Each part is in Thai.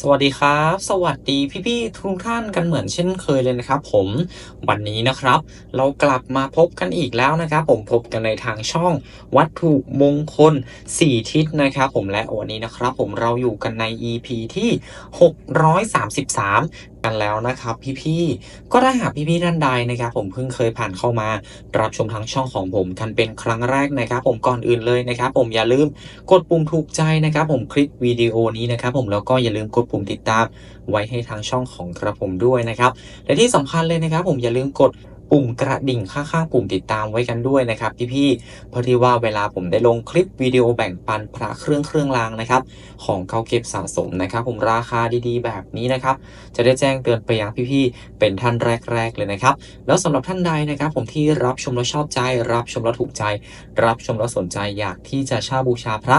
สวัสดีครับ สวัสดีพี่ๆทุกท่านกันเหมือนเช่นเคยเลยนะครับ ผมวันนี้นะครับ เรากลับมาพบกันอีกแล้วนะครับ ผมพบกันในทางช่องวัตถุมงคล 4 ทิศนะครับ ผมและวันนี้นะครับ ผมเราอยู่กันใน EP ที่ 633 กันแล้วนะครับพี่ๆก็ถ้าหากพี่ๆท่านใดนะครับผมเพิ่งเคยผ่านเข้ามา รับชมทั้งช่องของผมกันเป็นครั้งแรกนะครับผมก่อนอื่นเลยนะครับผมอย่าลืมกดปุ่มถูกใจนะครับผมคลิปวิดีโอนี้นะครับผมแล้วก็อย่าลืมกดปุ่มติดตามไว้ให้ทางช่องของกระผมด้วยนะครับและที่สำคัญเลยนะครับผมอย่าลืมกด ปุ่มกระดิ่งข้างๆปุ่มติดตามไว้กันด้วยนะครับพี่ๆเพราะที่ว่าเวลาผมได้ลงคลิปวิดีโอแบ่งปันพระเครื่องเครื่องรางนะครับ ของเขาเก็บสะสมนะครับผมราคาดีๆ แบบนี้นะครับ จะได้แจ้งเตือนไปยังพี่ๆเป็นท่านแรก ๆ เลยนะครับ แล้วสำหรับท่านใดนะครับ ผมที่รับชมแล้วชอบใจ รับชมแล้วถูกใจ รับชมแล้วสนใจอยากที่จะเช่าบูชาพระ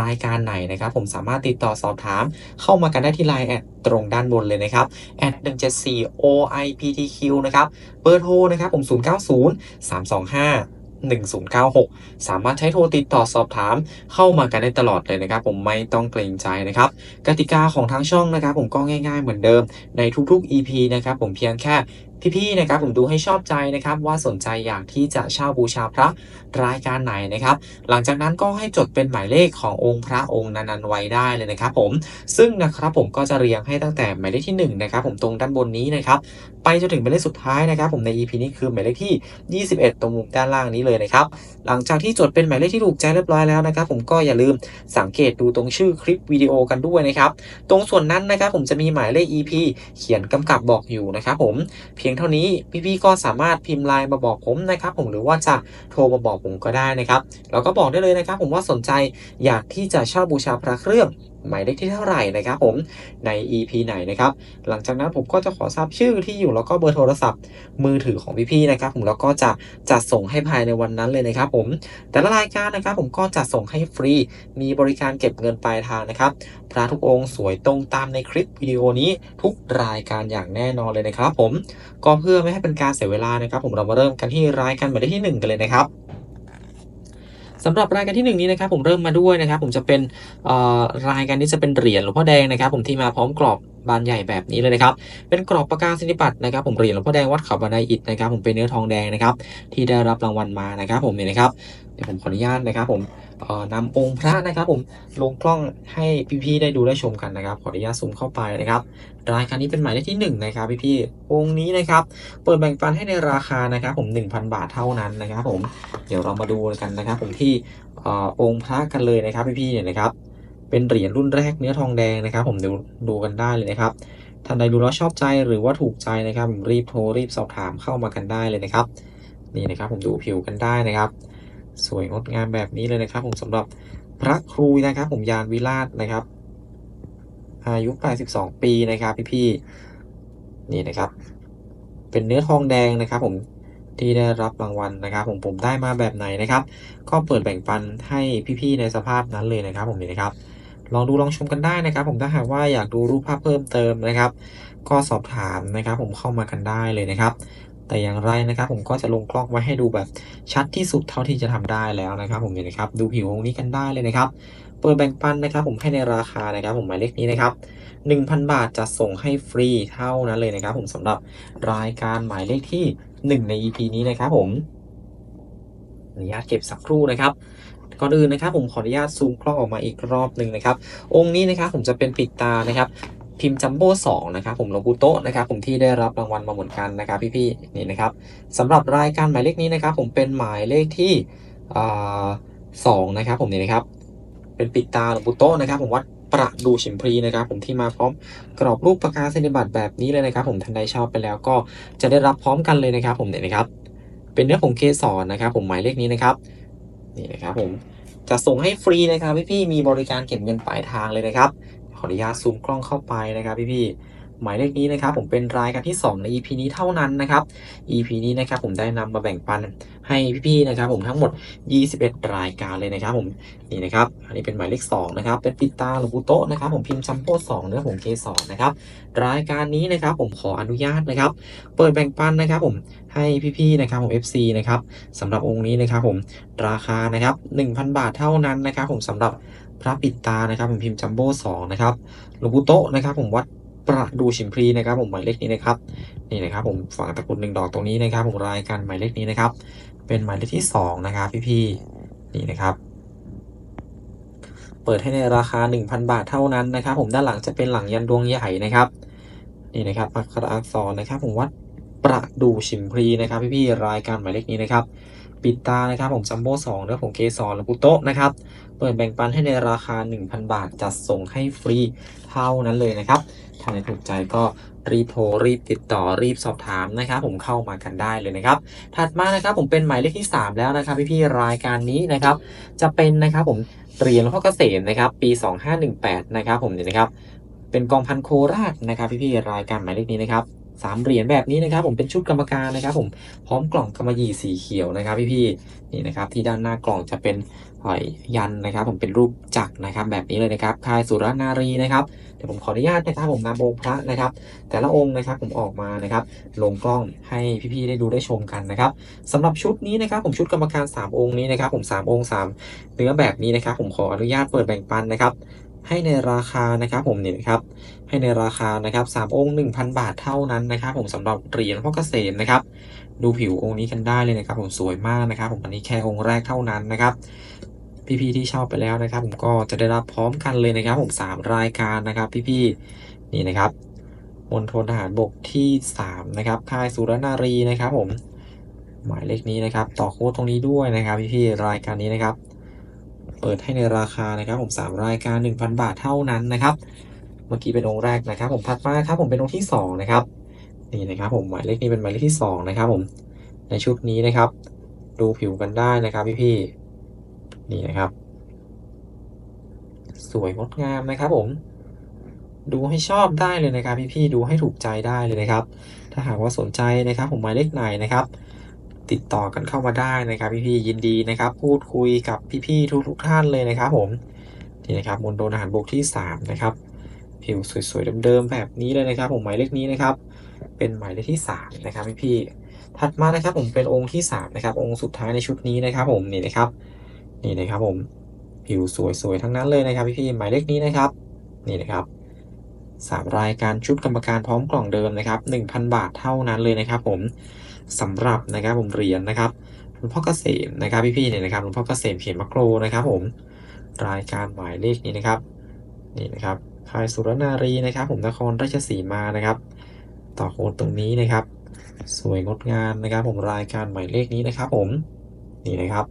รายการไหนนะครับ ผมสามารถติดต่อสอบถาม เข้ามากันได้ที่ไลน์แอดตรงด้านบนเลยนะครับแอด174 OIPTQ นะครับเบอร์โทรนะครับผม090 325 1096 สามารถใช้โทรติดต่อสอบถามเข้ามากันได้ตลอดเลยนะครับ ผมไม่ต้องเกรงใจนะครับ กติกาของทางช่องนะครับ ผมก็ง่ายๆเหมือนเดิมในทุกๆ EP นะครับ ผมเพียงแค่ พี่ๆนะครับผมดูให้ชอบใจนะครับว่าสนใจอยากที่จะเช่าบูชาพระรายการไหนนะครับ หลังจากนั้นก็ให้จดเป็นหมายเลขขององค์พระองค์นั้นๆไว้ได้เลยนะครับผมซึ่งนะครับผมก็จะเรียงให้ตั้งแต่หมายเลขที่1นะครับผมตรงด้านบนนี้นะครับไปจนถึงหมายเลขสุดท้ายนะครับ ผมใน EP นี้คือหมายเลขที่ 21 ตรงมุมด้านล่างนี้เลยนะครับหลังจากที่จดเป็นหมายเลขที่ถูกใจเรียบร้อยแล้วนะครับ ผมก็อย่าลืมสังเกตดูตรงชื่อคลิปวิดีโอกันด้วยนะครับตรงส่วนนั้นนะครับผมจะมีหมายเลข EP เขียนกำกับบอกอยู่นะครับผมเพียงเท่านี้ พี่ๆก็สามารถพิมพ์ไลน์มาบอกผมนะครับผมหรือว่าจะโทรมาบอกผมก็ได้นะครับแล้วก็บอกได้เลยนะครับ ผมว่าสนใจอยากที่จะเช่าบูชาพระเครื่อง หมายเลขที่เท่าไหร่นะครับผมใน EP ไหนนะครับ หลังจากนั้นผมก็จะขอทราบชื่อที่อยู่แล้วก็เบอร์โทรศัพท์ มือถือของพี่ๆนะครับผมแล้วก็จะจัดส่งให้ภายในวันนั้นเลยนะครับ ผมแต่ละรายการนะครับ ผมก็จัดส่งให้ฟรี มีบริการเก็บเงินปลายทางนะครับพระทุกองค์สวยตรงตามในคลิปวิดีโอนี้ทุกรายการอย่างแน่นอนเลยนะครับ ผมก็เพื่อไม่ให้เป็นการเสียเวลานะครับ ผมเรามาเริ่มกันที่รายการหมายเลขที่หนึ่งกันเลยนะครับ สำหรับรายการที่หนึ่งนี้นะครับผมเริ่มมาด้วยนะครับผมจะเป็นรายการนี้จะเป็นเหรียญหลวงพ่อแดงนะครับผมที่มาพร้อมกรอบบานใหญ่แบบนี้เลยนะครับ เป็นกรอบประกาศนิบัตรนะครับ ผมเหรียญหลวงพ่อแดงวัดเขาบันไดอิฐนะครับ ผมเป็นเนื้อทองแดงนะครับ ที่ได้รับรางวัลมานะครับ ผมเนี่ยนะครับเดี๋ยวผมขออนุญาตนะครับ ผม นำองค์พระนะครับ ผมลงกล้องให้พี่ๆได้ดูได้ชมกันนะครับ ขออนุญาตซูมเข้าไปนะครับรายการนี้เป็นหมายเลขที่หนึ่งนะครับพี่ๆองค์นี้นะครับ เปิดแบ่งปันให้ในราคานะครับ ผม 1,000 บาทเท่านั้นนะครับ ผมเดี๋ยวเรามาดูกันนะครับ ผมที่อองค์พระกันเลยนะครับ พี่ๆเนี่ยนะครับ เป็นเหรียญรุ่นแรกเนื้อทองแดงนะครับ ผมดูดูกันได้เลยนะครับท่านใดดูแล้วชอบใจหรือว่าถูกใจนะครับรีบโทรรีบสอบถามเข้ามากันได้เลยนะครับ นี่นะครับผมดูผิวกันได้นะครับ สวยงดงามแบบนี้เลยนะครับ ผมสำหรับพระครูนะครับ ผมยานวิราชนะครับ อายุ 82 ปีนะครับ พี่ๆนี่นะครับ เป็นเนื้อทองแดงนะครับ ผมที่ได้รับรางวัลนะครับ ผมผมได้มาแบบไหนนะครับ ก็เปิดแบ่งปันให้พี่ๆในสภาพนั้นเลยนะครับ ผมนี่นะครับ ลองดูลองชมกันได้นะครับ ผมถ้าหากว่าอยากดูรูปภาพเพิ่มเติมนะครับ ก็สอบถามนะครับ ผมเข้ามากันได้เลยนะครับ แต่อย่างไรนะครับ ผมก็จะลงกล้องไว้ให้ดูแบบชัดที่สุดเท่าที่จะทำได้แล้วนะครับ ผมนี่นะครับดูผิวองค์นี้กันได้เลยนะครับเปิดแบ่งปันนะครับ ผมให้ในราคานะครับ ผมหมายเลขนี้นะครับ 1,000 บาทจะส่งให้ฟรีเท่านั้นเลยนะครับ ผมสำหรับรายการหมายเลขที่ 1 ใน EP นี้นะครับผมอนุญาตเก็บสักครู่นะครับก่อนอื่นนะครับผมขออนุญาตซูมกล้องออกมาอีกรอบหนึ่งนะครับ องค์นี้นะครับผมจะเป็นปิดตานะครับ พิมพ์จัมโบ้สองนะครับผมหลวงปู่โตะนะครับผมที่ได้รับรางวัลมาเหมือนกันนะครับพี่ๆนี่นะครับสำหรับรายการหมายเลขนี้นะครับผมเป็นหมายเลขที่สองนะครับผมนี่นะครับเป็นปิดตาหลวงปู่โตะนะครับผมวัดประดูฉิมพลีนะครับผมที่มาพร้อมกรอบรูปประกาศนิบัตรแบบนี้เลยนะครับผมท่านใดชอบไปแล้วก็จะได้รับพร้อมกันเลยนะครับผมเนี่ยนะครับ เป็นเนื้อผงเกสรนะครับผมหมายเลขนี้นะครับนี่นะครับผมจะส่งให้ฟรีนะครับพี่ๆมีบริการเก็บเงินปลายทางเลยนะครับ ขออนุญาตซูมกล้องเข้าไปนะครับพี่ๆหมายเลขนี้นะครับผมเป็นรายการที่ 2 ใน EP นี้เท่านั้นนะครับ EP นี้นะครับผมได้นำมาแบ่งปันให้พี่ๆนะครับ ผมทั้งหมด 21 รายการเลยนะครับ ผมนี่นะครับ อันนี้เป็นหมายเลข2นะครับเป็นปิดตาหลวงปู่โตะนะครับ ผมพิมพ์ซัมโพสองเนื้อผงเกสรนะครับรายการนี้นะครับ ผมขออนุญาตนะครับ เปิดแบ่งปันนะครับ ผมให้พี่ๆนะครับผม FC นะครับสำหรับองค์นี้นะครับ ผมราคานะครับ 1,000 บาทเท่านั้นนะครับ ผมสำหรับ พระปิดตานะครับผมพิมพ์จัมโบ้สองนะครับหลวงปู่โตะนะครับ ผมวัดประดูชิมพลีนะครับ ผมหมายเลขนี้นะครับนี่นะครับ ผมฝั่งตะกรุดหนึ่งดอกตรงนี้นะครับ ผมรายการหมายเลขนี้นะครับ เป็นหมายเลขที่สองนะครับ พี่ๆนี่นะครับ เปิดให้ในราคา 1,000 บาทเท่านั้นนะครับ ผมด้านหลังจะเป็นหลังยันดวงใหญ่นะครับนี่นะครับอักขระอักษรนะครับ ผมวัดประดูชิมพลีนะครับ พี่ๆรายการหมายเลขนี้นะครับ ปิดตานะครับ ผมจัมโบ้สองแล้วผมเกสรหลวงปู่โตะนะครับ เปิดแบ่งปันให้ในราคา 1,000 บาท จัดส่งให้ฟรีเท่านั้นเลยนะครับถ้าในถูกใจก็รีบโทรรีบติดต่อรีบสอบถามนะครับผมเข้ามากันได้เลยนะครับ ถัดมานะครับผมเป็นหมายเลขที่ 3 แล้วนะครับพี่ๆรายการนี้นะครับ จะเป็นนะครับผมเหรียญหลวงพ่อเกษมนะครับ ปี 2518 นะครับผมเนี่ยนะครับ เป็นกองพันโคราชนะครับ พี่ๆรายการหมายเลขนี้นะครับ สามเหรียญแบบนี้นะครับ ผมเป็นชุดกรรมการนะครับ ผมพร้อมกล่องกำมะหยี่สีเขียวนะครับ พี่ๆนี่นะครับ ที่ด้านหน้ากล่องจะเป็นหอยยันนะครับ ผมเป็นรูปจักรนะครับ แบบนี้เลยนะครับคายสุรนารีนะครับเดี๋ยวผมขออนุญาตนะครับ ผมนำองค์พระนะครับ แต่ละองค์นะครับผมออกมานะครับ ลงกล้องให้พี่ๆได้ดูได้ชมกันนะครับสำหรับชุดนี้นะครับ ผมชุดกรรมการ 3 องค์นี้นะครับ ผม3องค์3เนื้อแบบนี้นะครับ ผมขออนุญาตเปิดแบ่งปันนะครับ ให้ในราคานะครับ ผมนี่นะครับ ให้ในราคานะครับ3องค์1,000บาทเท่านั้นนะครับผมสำหรับเหรียญพ่อเกษมนะครับดูผิวองค์นี้กันได้เลยนะครับ ผมสวยมากนะครับ ผมอันนี้แค่องค์แรกเท่านั้นนะครับพี่ๆที่เช่าไปแล้วนะครับ ผมก็จะได้รับพร้อมกันเลยนะครับ ผม3รายการนะครับ พี่ๆนี่นะครับมณฑลทหารบกที่3นะครับค่ายสุรนารีนะครับ ผมหมายเลขนี้นะครับ ต่อโค้ดตรงนี้ด้วยนะครับ พี่ๆรายการนี้นะครับ เปิดให้ในราคานะครับ ผม3รายการ 1,000 บาทเท่านั้นนะครับ เมื่อกี้เป็นองค์แรกนะครับ ผมถัดมาครับผมเป็นองค์ที่2นะครับนี่นะครับผมหมายเลขนี้เป็นหมายเลขที่2นะครับผมในชุดนี้นะครับ ดูผิวกันได้นะครับพี่ๆนี่นะครับ สวยงดงามนะครับผมดูให้ชอบได้เลยนะครับ พี่ๆดูให้ถูกใจได้เลยนะครับ ถ้าหากว่าสนใจนะครับ ผมหมายเลขไหนนะครับ ติดต่อกันเข้ามาได้นะครับ พี่ๆยินดีนะครับ พูดคุยกับพี่ๆทุกๆท่านเลยนะครับ ผมนี่นะครับมณฑลทหารบกที่3นะครับ ผิวสวยๆเดิมๆแบบนี้เลยนะครับ ผมหมายเลขนี้นะครับ เป็นหมายเลขที่3นะครับพี่ๆถัดมานะครับ ผมเป็นองค์ที่3นะครับ องค์สุดท้ายในชุดนี้นะครับ ผมนี่นะครับ นี่นะครับผมผิวสวยๆทั้งนั้นเลยนะครับ พี่ๆหมายเลขนี้นะครับ นี่นะครับสามรายการชุดกรรมการพร้อมกล่องเดิมนะครับ 1,000 บาทเท่านั้นเลยนะครับ ผมสำหรับนะครับผมเหรียญนะครับหลวงพ่อเกษมนะครับพี่ๆเนี่ยนะครับหลวงพ่อเกษมเขียนมะโกรนะครับ ผมรายการหมายเลขนี้นะครับ นี่นะครับ ค่ายสุรนารีนะครับ ผมนครราชสีมานะครับ ต่อโค้ดตรงนี้นะครับ สวยงดงามนะครับ ผมรายการหมายเลขนี้นะครับ ผมนี่นะครับ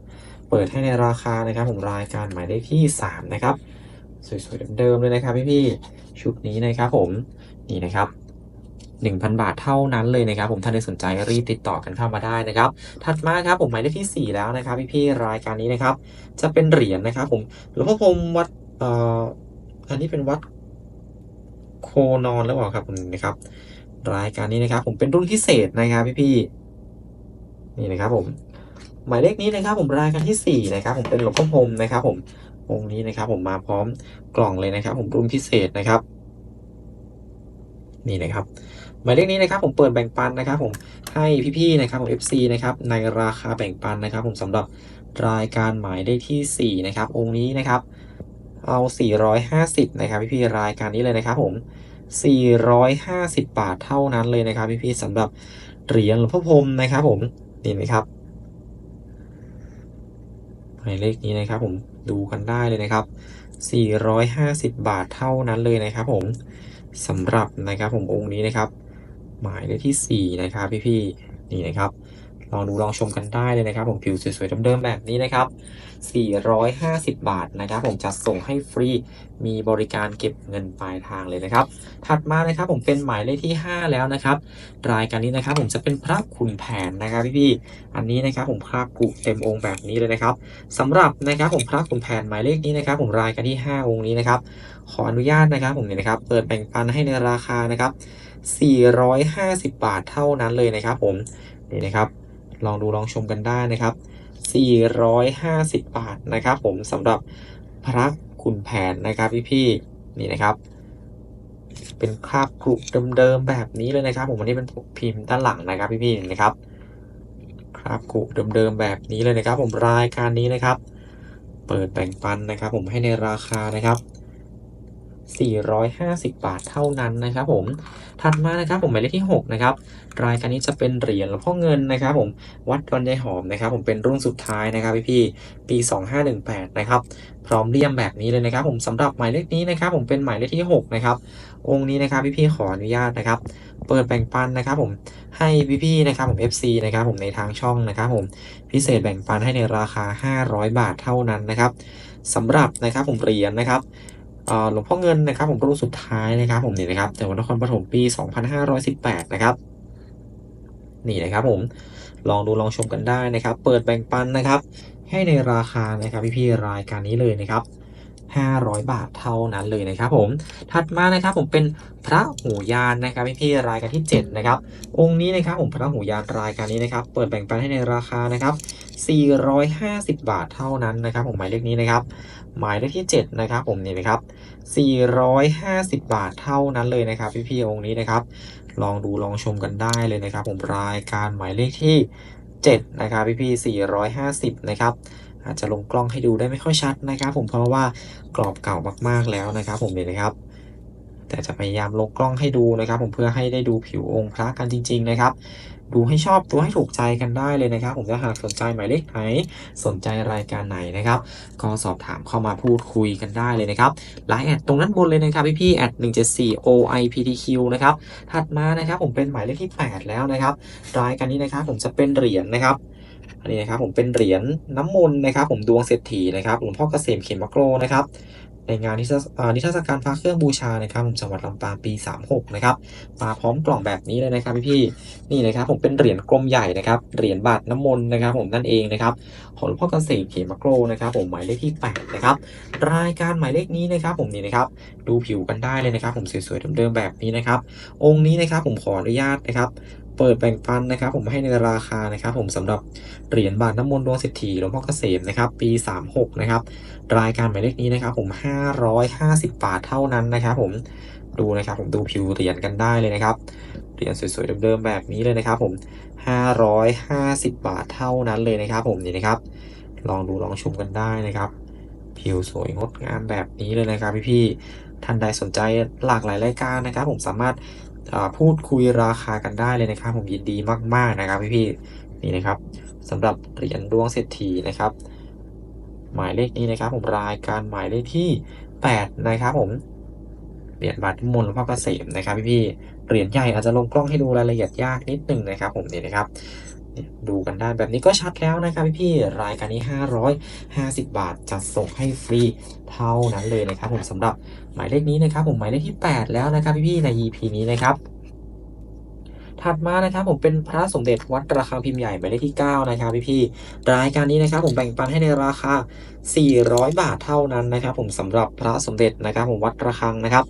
เปิดให้ในราคานะครับ ผมรายการหมายเลขที่ 3 นะครับ สวยๆเดิมๆเลยนะครับพี่ๆชุดนี้นะครับผมนี่นะครับ1,000 บาทเท่านั้นเลยนะครับ ผมถ้าได้สนใจรีบติดต่อกันเข้ามาได้นะครับ ถัดมาครับผมหมายเลขที่ 4 แล้วนะครับ พี่ๆรายการนี้นะครับ จะเป็นเหรียญนะครับ ผมหลวงพ่อพรมวัดเอ่ออันนี้เป็นวัด โคนอนหรือเปล่าครับผมนะครับ รายการนี้นะครับ ผมเป็นรุ่นพิเศษนะครับพี่ๆนี่นะครับ ผมหมายเลขนี้นะครับ ผมรายการที่4นะครับ ผมเป็นหลวงพ่อพรมนะครับ ผมองค์นี้นะครับ ผมมาพร้อมกล่องเลยนะครับ ผมรุ่นพิเศษนะครับ นี่นะครับหมายเลขนี้นะครับ ผมเปิดแบ่งปันนะครับ ผมให้พี่ๆนะครับ ผม FC นะครับ ในราคาแบ่งปันนะครับ ผมสำหรับรายการหมายเลขที่4นะครับ องค์นี้นะครับ เอา 450 นะครับพี่ๆรายการนี้เลยนะครับผม 450 บาทเท่านั้นเลยนะครับพี่ๆสำหรับเหรียญหลวงพ่อพรมนะครับผมนี่นะครับหมายเลขนี้นะครับผมดูกันได้เลยนะครับ 450 บาทเท่านั้นเลยนะครับผมสำหรับนะครับผมองค์นี้นะครับ หมายเลขที่ 4 นะครับพี่ๆนี่นะครับ ลองดูลองชมกันได้เลยนะครับ ผมผิวสวยๆเดิมๆแบบนี้นะครับ 450 บาทนะครับ ผมจะส่งให้ฟรีมีบริการเก็บเงินปลายทางเลยนะครับ ถัดมานะครับผมเป็นหมายเลขที่ 5 แล้วนะครับ รายการนี้นะครับ ผมจะเป็นพระขุนแผนนะครับพี่ๆอันนี้นะครับ ผมพระกุเต็มองค์แบบนี้เลยนะครับสำหรับนะครับผมพระขุนแผนหมายเลขนี้นะครับ ผมรายการที่ 5 องค์นี้นะครับขออนุญาตนะครับ ผมเนี่ยนะครับเปิดแบ่งปันให้ในราคานะครับ450 บาทเท่านั้นเลยนะครับ ผมนี่นะครับ ลองดูลองชมกันได้นะครับ 450 บาทนะครับ ผมสำหรับพระขุนแผนนะครับพี่ๆนี่นะครับ เป็นคราบกรุเดิมๆแบบนี้เลยนะครับ ผมอันนี้เป็นพิมพ์ด้านหลังนะครับพี่ๆนะครับคราบกรุเดิมๆแบบนี้เลยนะครับ ผมรายการนี้นะครับ เปิดแบ่งปันนะครับ ผมให้ในราคานะครับ 450 บาทเท่านั้นนะครับผม ถัดมานะครับผมหมายเลขที่ 6 นะครับ รายการนี้จะเป็นเหรียญหลวงพ่อเงินนะครับผม วัดดอนยายหอมนะครับ ผมเป็นรุ่นสุดท้ายนะครับพี่พี่ปี 2518 นะครับ พร้อมเลี่ยมแบบนี้เลยนะครับ ผมสำหรับหมายเลขนี้นะครับ ผมเป็นหมายเลขที่ 6 นะครับ องค์นี้นะครับพี่พี่ๆขออนุญาตนะครับ เปิดแบ่งปันนะครับ ผม ให้พี่พี่ๆนะครับผม FC นะครับผมในทางช่องนะครับ ผม พิเศษแบ่งปันให้ในราคา 500 บาทเท่านั้นนะครับสำหรับนะครับผมเหรียญนะครับ หลวงพ่อเงินนะครับ ผมรุ่นสุดท้ายนะครับ ผมนี่นะครับจากวัดนครปฐมปี 2518 นะครับ นี่นะครับผมลองดูลองชมกันได้นะครับ เปิดแบ่งปันนะครับ ให้ในราคานะครับพี่ๆรายการนี้เลยนะครับ 500 บาทเท่านั้นเลยนะครับผมถัดมานะครับผมเป็นพระหูยานนะครับพี่ๆรายการที่7นะครับองค์นี้นะครับผมพระหูยานรายการนี้นะครับเปิดแบ่งปันให้ในราคานะครับ450 บาทเท่านั้นนะครับผมหมายเลขนี้นะครับหมายเลขที่7นะครับผมนี่นะครับ450 บาทเท่านั้นเลยนะครับพี่ๆองค์นี้นะครับลองดูลองชมกันได้เลยนะครับ ผมรายการหมายเลขที่7นะครับพี่ๆ450นะครับ อาจจะลงกล้องให้ดูได้ไม่ค่อยชัดนะครับผมเพราะว่ากรอบเก่ามากๆแล้วนะครับ ผมนี่นะครับ แต่จะพยายามลงกล้องให้ดูนะครับ ผมเพื่อให้ได้ดูผิวองค์พระกันจริง ๆ นะครับ ดูให้ชอบดูให้ถูกใจกันได้เลยนะครับ ผมถ้าหากสนใจหมายเลขไหนสนใจรายการไหนนะครับ ก็สอบถามเข้ามาพูดคุยกันได้เลยนะครับไลน์แอดตรงนั้นบนเลยนะครับพี่ๆแอด174 OIPTQ นะครับถัดมานะครับ ผมเป็นหมายเลขที่ 8 แล้วนะครับรายการนี้นะครับ ผมจะเป็นเหรียญนะครับ อันนี้นะครับผมเป็นเหรียญน้ำมนต์นะครับ ผมดวงเศรษฐีนะครับหลวงพ่อเกษมเขมมะโกรนะครับในงานนิทรรศอ่ารรศการพระเครื่องบูชานะครับผมจังหวัดลำปางปี 36 นะครับมาพร้อมกล่องแบบนี้เลยนะครับพี่ๆนี่นะครับผมเป็นเหรียญกลมใหญ่นะครับเหรียญบาทน้ำมนต์นะครับ ผมนั่นเองนะครับของหลวงพ่อเกษมเขมมะโกรนะครับผมหมายเลขที่8นะครับรายการหมายเลขนี้นะครับ ผมนี่นะครับดูผิวกันได้เลยนะครับ ผมสวยๆเดิมๆแบบนี้นะครับ องค์นี้นะครับผมขออนุญาตนะครับ เปิดแบ่งปันนะครับผมให้ในราคานะครับผมสำหรับเหรียญบาทน้ำมนต์ดวงเศรษฐีหลวงพ่อเกษมนะครับปี 36นะครับรายการหมายเลขนี้นะครับผม 550 บาทเท่านั้นนะครับผมดูนะครับผมดูผิวเหรียญกันได้เลยนะครับเหรียญสวยๆเดิมๆแบบนี้เลยนะครับผม550 บาทเท่านั้นเลยนะครับ ผมนี่นะครับ ลองดูลองชมกันได้นะครับ ผิวสวยงดงามแบบนี้เลยนะครับพี่ๆท่านใดสนใจหลากหลายรายการนะครับ ผมสามารถ พูดคุยราคากันได้เลยนะครับ ผมยินดีมาก ๆ นะครับพี่ๆนี่นะครับสำหรับเหรียญดวงเศรษฐีนะครับ หมายเลขนี้นะครับ ผมรายการหมายเลขที่8นะครับ ผมเหรียญบาทมนต์หลพ่อเกษมนะครับพี่ๆเหรียญใหญ่อาจจะลงกล้องให้ดูรายละเอียดยากนิดนึงนะครับ ผมนี่นะครับ ดูกันได้แบบนี้ก็ชัดแล้วนะครับพี่ๆรายการนี้ 550 บาทจัดส่งให้ฟรีเท่านั้นเลยนะครับผมสำหรับหมายเลขนี้นะครับ ผมหมายเลขที่ 8 แล้วนะครับพี่ๆใน EP นี้นะครับถัดมานะครับผมเป็นพระสมเด็จวัดระฆังพิมพ์ใหญ่หมายเลขที่ 9 นะครับพี่ๆรายการนี้นะครับผมแบ่งปันให้ในราคา 400 บาทเท่านั้นนะครับ ผมสำหรับพระสมเด็จนะครับ ผมวัดระฆังนะครับ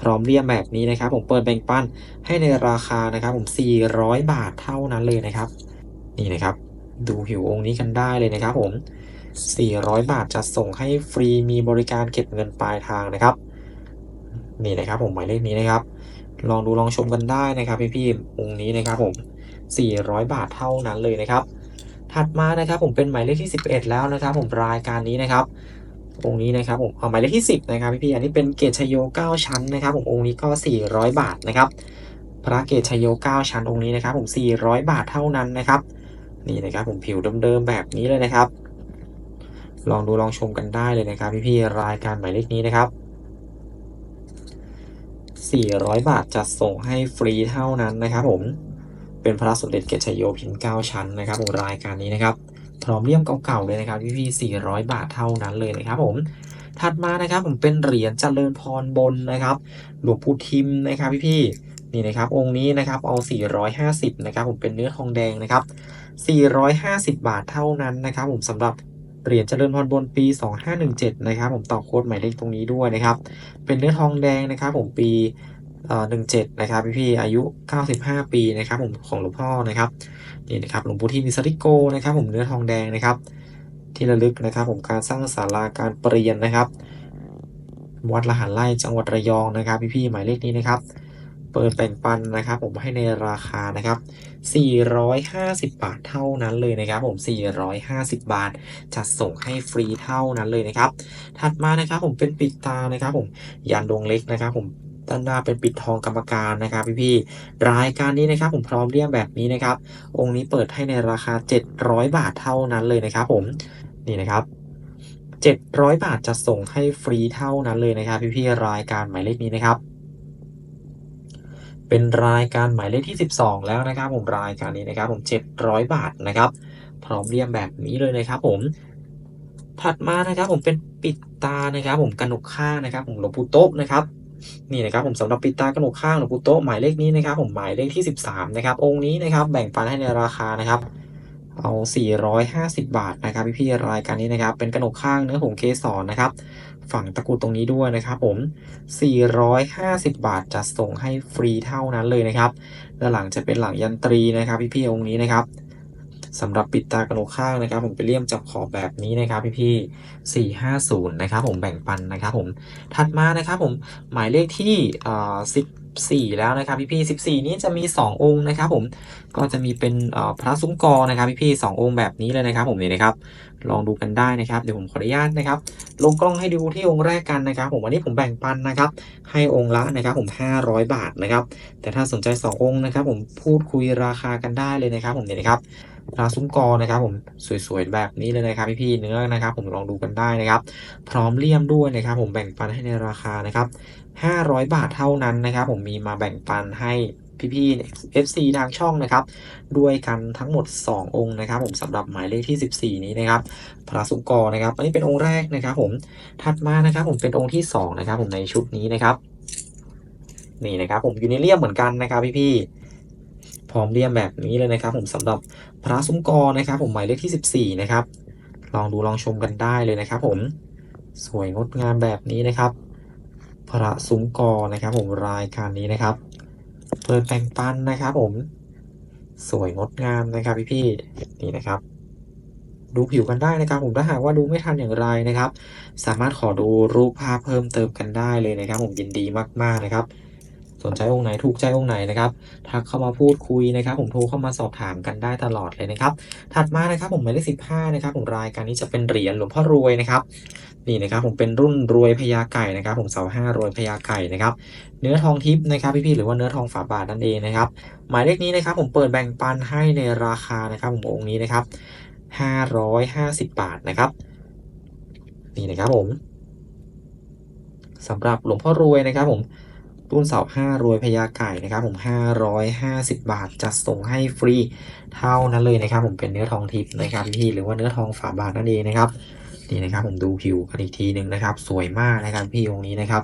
พร้อมเลี่ยมแบบนี้นะครับ ผมเปิดแบ่งปันให้ในราคานะครับ ผม 400 บาทเท่านั้นเลยนะครับ นี่นะครับ ดูผิวองค์นี้กันได้เลยนะครับผม 400 บาทจะส่งให้ฟรีมีบริการเก็บเงินปลายทางนะครับ นี่นะครับผมหมายเลขนี้นะครับ ลองดูลองชมกันได้นะครับพี่ๆองค์นี้นะครับผม 400 บาทเท่านั้นเลยนะครับ ถัดมานะครับผมเป็นหมายเลขที่ 11 แล้วนะครับ ผมรายการนี้นะครับองค์นี้นะครับผมเอาหมายเลขที่ 10 นะครับพี่ๆอันนี้เป็นเกตชโย 9 ชั้นนะครับผมองค์นี้ก็ 400 บาทนะครับ พระเกตชโย 9 ชั้นองค์นี้นะครับผม 400 บาทเท่านั้นนะครับ นี่นะครับผมผิวเดิมๆแบบนี้เลยนะครับ ลองดูลองชมกันได้เลยนะครับ พี่ๆรายการหมายเลขนี้นะครับ 400 บาทจัดส่งให้ฟรีเท่านั้นนะครับ ผมเป็นพระสมเด็จเกตชโยพิมพ์9ชั้นนะครับผมรายการนี้นะครับ พร้อมเลี่ยมเก่าๆเลยนะครับพี่ๆ400 บาทเท่านั้นเลยนะครับ ผมถัดมานะครับผมเป็นเหรียญเจริญพรบนนะครับ หลวงปู่ทิมนะครับพี่ๆ นี่นะครับองค์นี้นะครับเอา 450นะครับผมเป็นเนื้อทองแดงนะครับ 450 บาทเท่านั้นนะครับ ผมสำหรับเหรียญเจริญพรบนปี 2517นะครับผมต่อโค้ดหมายเลขตรงนี้ด้วยนะครับ เป็นเนื้อทองแดงนะครับ ผมปีเอ่อ17นะครับพี่ๆอายุ 95 ปีนะครับ ผมของหลวงพ่อนะครับนี่นะครับหลวงปู่ทิมอิสริโกนะครับ ผมเนื้อทองแดงนะครับ ที่ระลึกนะครับ ผมการสร้างศาลาการเปลี่ยนนะครับ วัดละหันไร่จังหวัดระยองนะครับ พี่ๆหมายเลขนี้นะครับ เปิดแบ่งปันนะครับ ผมให้ในราคานะครับ 450 บาทเท่านั้นเลยนะครับผม 450 บาท จัดส่งให้ฟรีเท่านั้นเลยนะครับ ถัดมานะครับผมเป็นปิดตานะครับผมยันดวงเล็กนะครับผมด้านหน้าเป็นปิดทองกรรมการนะครับพี่ๆรายการนี้นะครับผมพร้อมเรียงแบบนี้นะครับ องค์นี้เปิดให้ในราคา 700 บาทเท่านั้นเลยนะครับผมนี่นะครับ700 บาทจะส่งให้ฟรีเท่านั้นเลยนะครับ พี่ๆรายการหมายเลขนี้นะครับ เป็นรายการหมายเลขที่ 12 แล้วนะครับ ผมรายการนี้นะครับ ผม 700 บาทนะครับ พร้อมเรียงแบบนี้เลยนะครับ ผมถัดมานะครับ ผมเป็นปิดตานะครับ ผมกระหนกข้างนะครับ ผมหลวงปู่โต๊ะนะครับนี่นะครับผมสำหรับปิดตากระหนกข้างหลวงปู่โต๊ะหมายเลขนี้นะครับ ผมหมายเลขที่ 13 นะครับ องค์นี้นะครับ แบ่งปันให้ในราคานะครับเอา 450 บาทนะครับพี่ๆรายการนี้นะครับ เป็นกระหนกข้างเนื้อผงเกสรนะครับ ฝั่งตะกรุดตรงนี้ด้วยนะครับผม 450 บาทจะส่งให้ฟรีเท่านั้นเลยนะครับด้านหลังจะเป็นหลังยันตรีนะครับ พี่ๆองค์นี้นะครับสำหรับปิดตากระโหลกข้างนะครับ ผมไปเลี่ยมจับขอบแบบนี้นะครับพี่ๆ450นะครับผมแบ่งปันนะครับผมถัดมานะครับผมหมายเลขที่อ่อ14แล้วนะครับพี่ๆ14นี้จะมี2องค์นะครับผมก็จะมีเป็นพระซุ้มกอนะครับพี่ๆ2องค์แบบนี้เลยนะครับผมนี่นะครับ ลองดูกันได้นะครับเดี๋ยวผมขออนุญาตนะครับ ลงกล้องให้ดูที่องค์แรกกันนะครับ ผมวันนี้ผมแบ่งปันนะครับ ให้องค์ละนะครับ ผม 500 บาทนะครับ แต่ถ้าสนใจ 2 องค์นะครับ ผมพูดคุยราคากันได้เลยนะครับ ผมเนี่ยนะครับปลาซุ้มกอนะครับ ผมสวยๆแบบนี้เลยนะครับพี่ๆเนื้อนะครับ ผมลองดูกันได้นะครับ พร้อมเลี่ยมด้วยนะครับ ผมแบ่งปันให้ในราคานะครับ 500 บาทเท่านั้นนะครับ ผมมีมาแบ่งปันให้ พี่ๆ FC ทางช่องนะครับ ด้วยกันทั้งหมด 2 องค์นะครับ ผมสำหรับหมายเลขที่ 14 นี้นะครับพระสุกรนะครับ อันนี้เป็นองค์แรกนะครับ ผมถัดมานะครับ ผมเป็นองค์ที่ 2 นะครับ ผมในชุดนี้นะครับ นี่นะครับ ผมยูนิเลียมเหมือนกันนะครับพี่ๆพร้อมเลี่ยมแบบนี้เลยนะครับ ผมสำหรับพระซุ้มกอนะครับ ผมหมายเลขที่ 14 นะครับ ลองดูลองชมกันได้เลยนะครับ ผมสวยงดงามแบบนี้นะครับ พระซุ้มกอนะครับ ผมรายการนี้นะครับ เปิดแบ่งปันนะครับผม สวยงดงามนะครับพี่พี่นี่นะครับ ดูผิวกันได้นะครับ ผมถ้าหากว่าดูไม่ทันอย่างไรนะครับ สามารถขอดูรูปภาพเพิ่มเติมกันได้เลยนะครับ ผมยินดีมากๆนะครับ สนใจองค์ไหนถูกใจองค์ไหนนะครับทักเข้ามาพูดคุยนะครับ ผมโทรเข้ามาสอบถามกันได้ตลอดเลยนะครับ ถัดมานะครับผมหมายเลขสิบห้านะครับผมรายการนี้จะเป็นเหรียญหลวงพ่อรวยนะครับนี่นะครับผมเป็นรุ่นรวยพญาไก่นะครับ ผมเสาห้ารวยพญาไก่นะครับ เนื้อทองทิพย์นะครับพี่ๆหรือว่าเนื้อทองฝาบาทนั่นเองนะครับ หมายเลขนี้นะครับ ผมเปิดแบ่งปันให้ในราคานะครับผมองค์นี้นะครับ550บาทนะครับ นี่นะครับผมสำหรับหลวงพ่อรวยนะครับผม รุ่นเสาห้ารวยพญาไก่นะครับผม550 บาทจัดส่งให้ฟรีเท่านั้นเลยนะครับ ผมเป็นเนื้อทองทิพย์นะครับพี่หรือว่าเนื้อทองฝาบาทนั่นเองนะครับนี่นะครับผมดูผิวกันอีกทีหนึ่งนะครับ สวยมากนะครับพี่องค์นี้นะครับ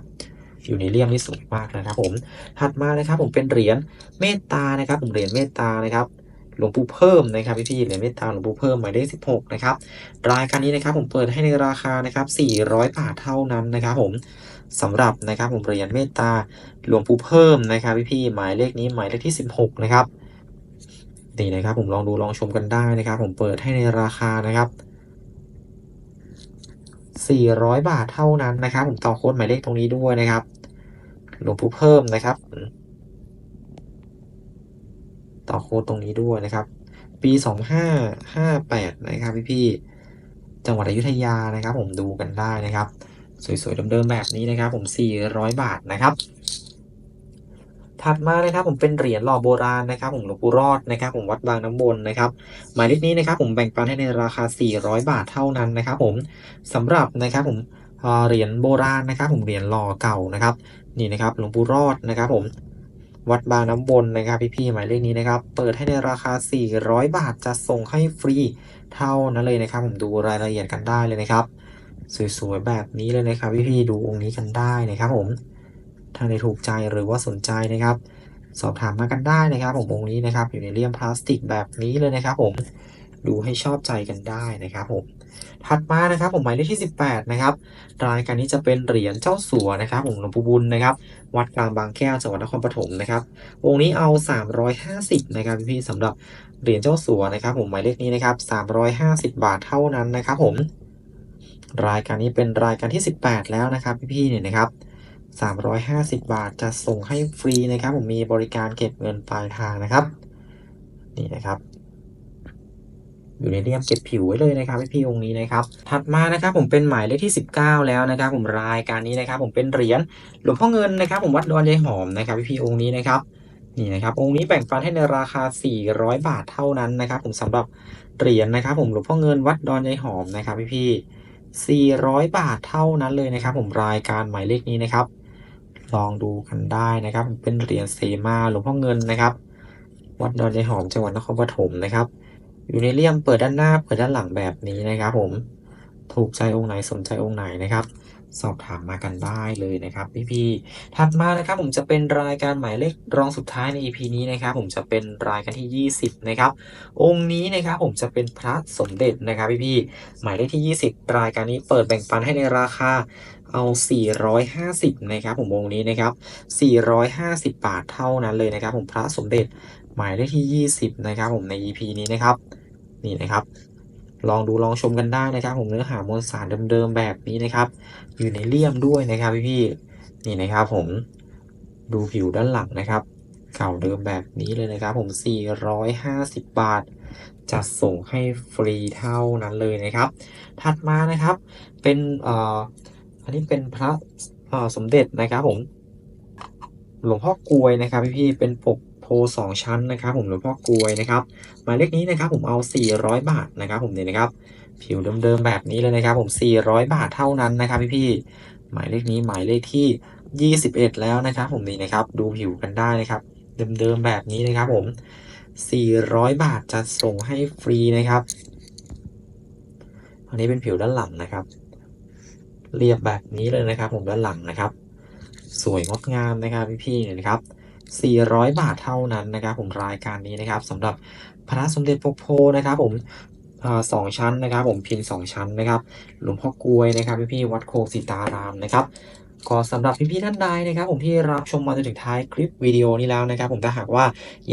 อยู่ในเลี่ยมที่สวยมากนะครับ ผมถัดมานะครับผมเป็นเหรียญเมตตานะครับ ผมเหรียญเมตตานะครับหลวงปู่เพิ่มนะครับพี่พี่ๆเหรียญเมตตาหลวงปู่เพิ่มหมายเลข16นะครับรายการนี้นะครับผมเปิดให้ในราคานะครับ400บาทเท่านั้นนะครับ ผมสำหรับนะครับผมเหรียญเมตตา หลวงปู่เพิ่มนะครับพี่พี่ๆหมายเลขนี้หมายเลขที่ 16 นะครับนี่นะครับผมลองดูลองชมกันได้นะครับ ผมเปิดให้ในราคานะครับ 400 บาทเท่านั้นนะครับ ผมต่อโค้ดหมายเลขตรงนี้ด้วยนะครับ หลวงปู่เพิ่มนะครับ ต่อโค้ดตรงนี้ด้วยนะครับ ปี 2558 นะครับพี่ๆจังหวัดอยุธยานะครับ ผมดูกันได้นะครับ สวยๆเดิมๆแบบนี้นะครับ ผม 400 บาทนะครับ ถัดมานะครับผมเป็นเหรียญหล่อโบราณนะครับผมหลวงปู่รอดนะครับผมวัดบางน้ำบนนะครับหมายเลขนี้นะครับผมแบ่งปันให้ในราคา 400 บาทเท่านั้นนะครับผมสำหรับนะครับผมเอ่อเหรียญโบราณนะครับผมเหรียญหล่อเก่านะครับนี่นะครับหลวงปู่รอดนะครับผมวัดบางน้ำบนนะครับพี่ๆหมายเลขนี้นะครับเปิดให้ในราคา 400 บาทจะส่งให้ฟรีเท่านั้นเลยนะครับ ผมดูรายละเอียดกันได้เลยนะครับ สวยๆแบบนี้เลยนะครับพี่ๆดูองค์นี้กันได้นะครับผม ถ้าในถูกใจหรือว่าสนใจนะครับ สอบถามมากันได้นะครับผมองค์นี้นะครับ อยู่ในเลี่ยมพลาสติกแบบนี้เลยนะครับผมดูให้ชอบใจกันได้นะครับผมถัดมานะครับผมหมายเลขที่ 18 นะครับรายการนี้จะเป็นเหรียญเจ้าสัวนะครับผมหลวงปู่บุญนะครับ วัดกลางบางแก้วจังหวัดนครปฐมนะครับวงนี้เอา 350 นะครับพี่ๆสำหรับเหรียญเจ้าสัวนะครับ ผมหมายเลขนี้นะครับ350 บาทเท่านั้นนะครับ ผม รายการนี้เป็นรายการที่ 18 แล้วนะครับ พี่ๆเนี่ยนะครับ 350 บาทจะส่งให้ฟรีนะครับ ผมมีบริการเก็บเงินปลายทางนะครับ นี่นะครับอยู่ในเลี่ยมเก็บผิวไว้เลยนะครับพี่ๆองค์นี้นะครับ ถัดมานะครับผมเป็นหมายเลขที่ 19 แล้วนะครับ ผมรายการนี้นะครับ ผมเป็นเหรียญหลวงพ่อเงินนะครับ ผมวัดดอนยายหอมนะครับพี่ๆองค์นี้นะครับนี่นะครับองค์นี้แบ่งปันให้ในราคา 400 บาทเท่านั้นนะครับ ผมสำหรับเหรียญนะครับ ผมหลวงพ่อเงินวัดดอนยายหอมนะครับพี่ๆ400 บาทเท่านั้นเลยนะครับ ผมรายการหมายเลขนี้นะครับ ลองดูกันได้นะครับ เป็นเหรียญเสมาหลวงพ่อเงินนะครับ วัดดอนยายหอมจังหวัดนครปฐมนะครับอยู่ในเลี่ยมเปิดด้านหน้าเปิดด้านหลังแบบนี้นะครับ ผมถูกใจองค์ไหนสนใจองค์ไหนนะครับ สอบถามมากันได้เลยนะครับ พี่ๆถัดมานะครับ ผมจะเป็นรายการหมายเลขรองสุดท้ายใน EP นี้นะครับ ผมจะเป็นรายการที่ 20 นะครับ องค์นี้นะครับ ผมจะเป็นพระสมเด็จนะครับ พี่ๆหมายเลขที่ 20 รายการนี้เปิดแบ่งปันให้ในราคา เอา 450 นะครับผมองค์นี้นะครับ 450 บาทเท่านั้นเลยนะครับ ผมพระสมเด็จหมายเลขที่ 20 นะครับ ผมใน EP นี้นะครับ นี่นะครับ ลองดูลองชมกันได้นะครับ ผมเนื้อหามวลสารเดิมๆแบบนี้นะครับ อยู่ในเลี่ยมด้วยนะครับพี่ๆนี่นะครับ ผมดูผิวด้านหลังนะครับเก่าเดิมแบบนี้เลยนะครับ ผม 450 บาทจะส่งให้ฟรีเท่านั้นเลยนะครับ ถัดมานะครับ เป็นเอันนี้เป็นพระสมเด็จนะครับผม หลวงพ่อกลวยนะครับพี่ๆเป็นปกโพสองชั้นนะครับ ผมหลวงพ่อกลวยนะครับหมายเลขนี้นะครับ ผมเอา 400 บาทนะครับ ผมนี่นะครับ ผิวเดิมๆแบบนี้เลยนะครับ ผม 400 บาทเท่านั้นนะครับ พี่ๆหมายเลขนี้หมายเลขที่ 21 แล้วนะครับ ผมนี่นะครับ ดูผิวกันได้นะครับ เดิมๆแบบนี้นะครับผม 400 บาทจะส่งให้ฟรีนะครับอันนี้เป็นผิวด้านหลังนะครับ เรียบแบบนี้เลยนะครับ ผมด้านหลังนะครับ สวยงดงามนะครับพี่ๆเนี่ยนะครับ 400 บาทเท่านั้นนะครับ ผมรายการนี้นะครับสำหรับพระสมเด็จปกโพนะครับ ผมสองชั้นนะครับ ผมพิมพ์สองชั้นนะครับ หลวงพ่อกลวยนะครับพี่ๆวัดโคกสิตารามนะครับ ก็สำหรับพี่ๆท่านใดนะครับผมที่รับชมมาจนถึงท้ายคลิปวิดีโอนี้แล้วนะครับ ผมถ้าหากว่า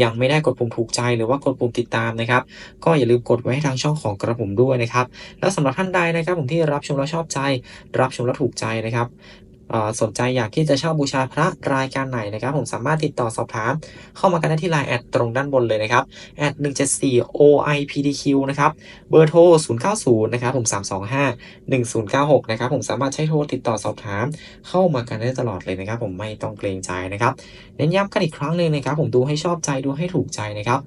ยังไม่ได้กดปุ่มถูกใจหรือว่ากดปุ่มติดตามนะครับ ก็อย่าลืมกดไว้ให้ทางช่องของกระผมด้วยนะครับแล้วสำหรับท่านใดนะครับ ผมที่รับชมแล้วชอบใจ รับชมแล้วถูกใจนะครับ สนใจอยากที่จะเช่าบูชาพระรายการไหนนะครับ ผมสามารถติดต่อสอบถาม เข้ามากันได้ที่ Line แอดตรงด้านบนเลยนะครับแอด174 OIPDQ นะครับเบอร์โทร 090 นะครับผม 325 1096 นะครับผมสามารถใช้โทรติดต่อสอบถาม เข้ามากันได้ตลอดเลยนะครับ ผมไม่ต้องเกรงใจนะครับเน้นย้ำกันอีกครั้งหนึ่งนะครับ ผมดูให้ชอบใจดูให้ถูกใจนะครับ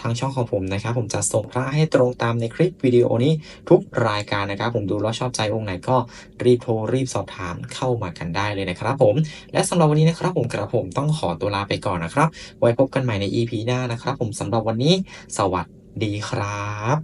ทางช่องของผมนะครับ ผมจะส่งพระให้ตรงตามในคลิปวิดีโอนี้ทุกรายการนะครับ ผมดูแล้วชอบใจองค์ไหนก็รีบโทรรีบสอบถามเข้ามากันได้เลยนะครับผม และสำหรับวันนี้นะครับ ผมกระผมต้องขอตัวลาไปก่อนนะครับ ไว้พบกันใหม่ใน EP หน้านะครับ ผมสำหรับวันนี้ สวัสดีครับ